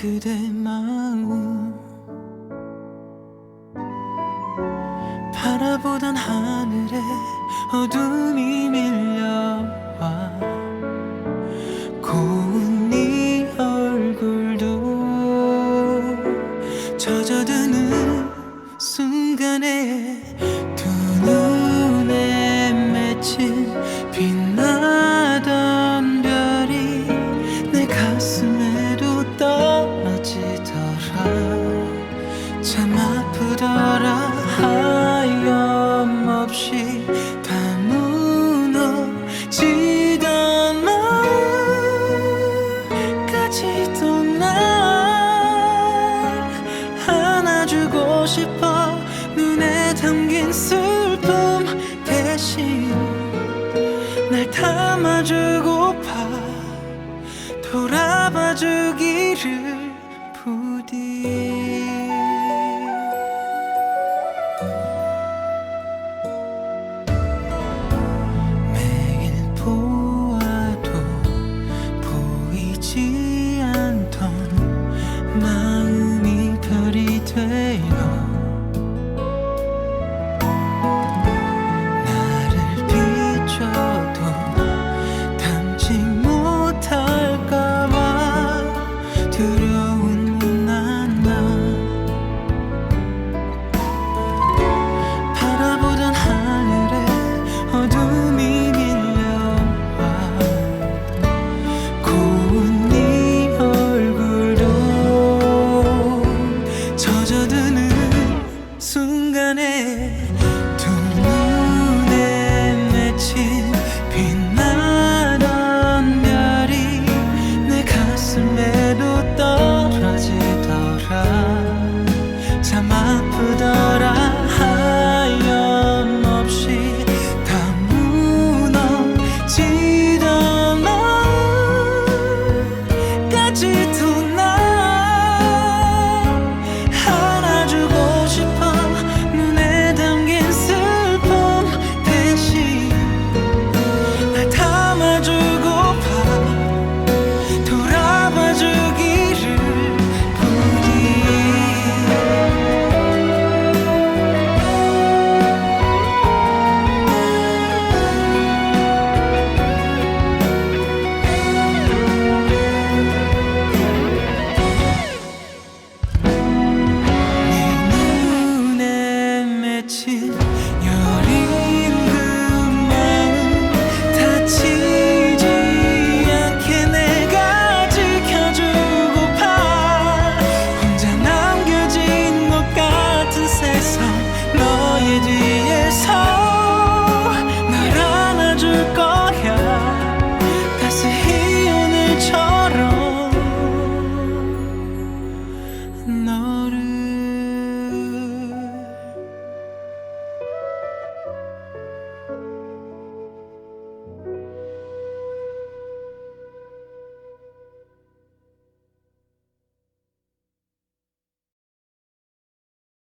그대 마음. 바라보던 하늘에 어둠이 밀려와 고운 네 얼굴도 젖어드는 순간에 하염없이 다 무너지던 마음까지도 날 안아주고 싶어 눈에 담긴 슬픔 대신 날 담아주고파 돌아봐주기를 마음이 별이 되어 나를 비춰도 담지 못할까봐 두려워.